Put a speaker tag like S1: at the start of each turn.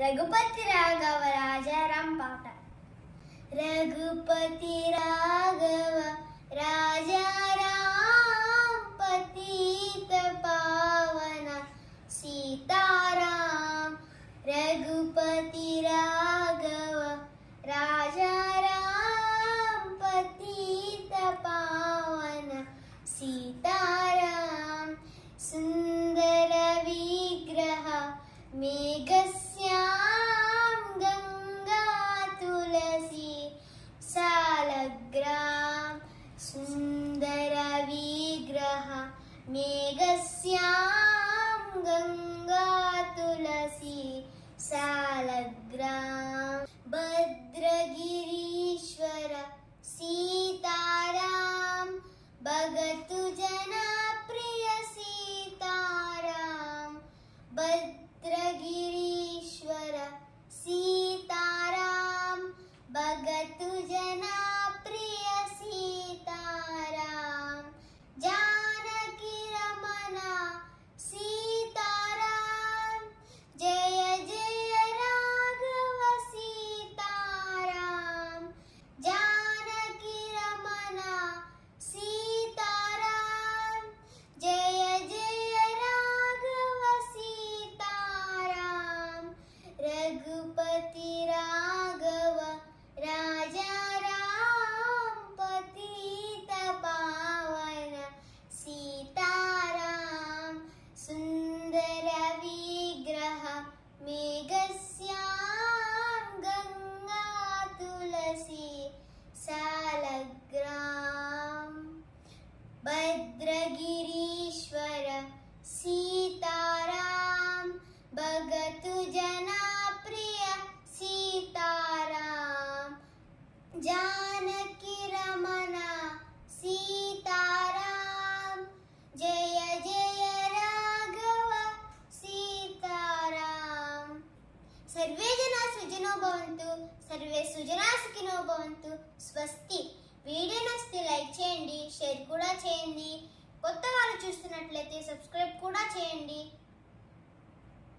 S1: रघुपति राघव राजा राम पाठ रघुपति राघव राजा राम पतित पावना सीताराम। रघुपति राघव राजा राम पतित पावना सीताराम। सुंदर विग्रह मेघ मेघस्यां गङ्गा तुलसी शालग्रां भद्रगिरीश्वर सीतारां भगतु मेघस्यां गङ्गा तुलसी शालग्रा भद्रगिरीश्वर सीताराम भगतु భవంతు సర్వే సుజనా సుఖినో భవంతు స్వస్తి. వీడియో నచ్చితే లైక్ చేయండి షేర్ కూడా చేయండి. కొత్త వాళ్ళు చూస్తున్నట్లయితే సబ్స్క్రైబ్ కూడా చేయండి.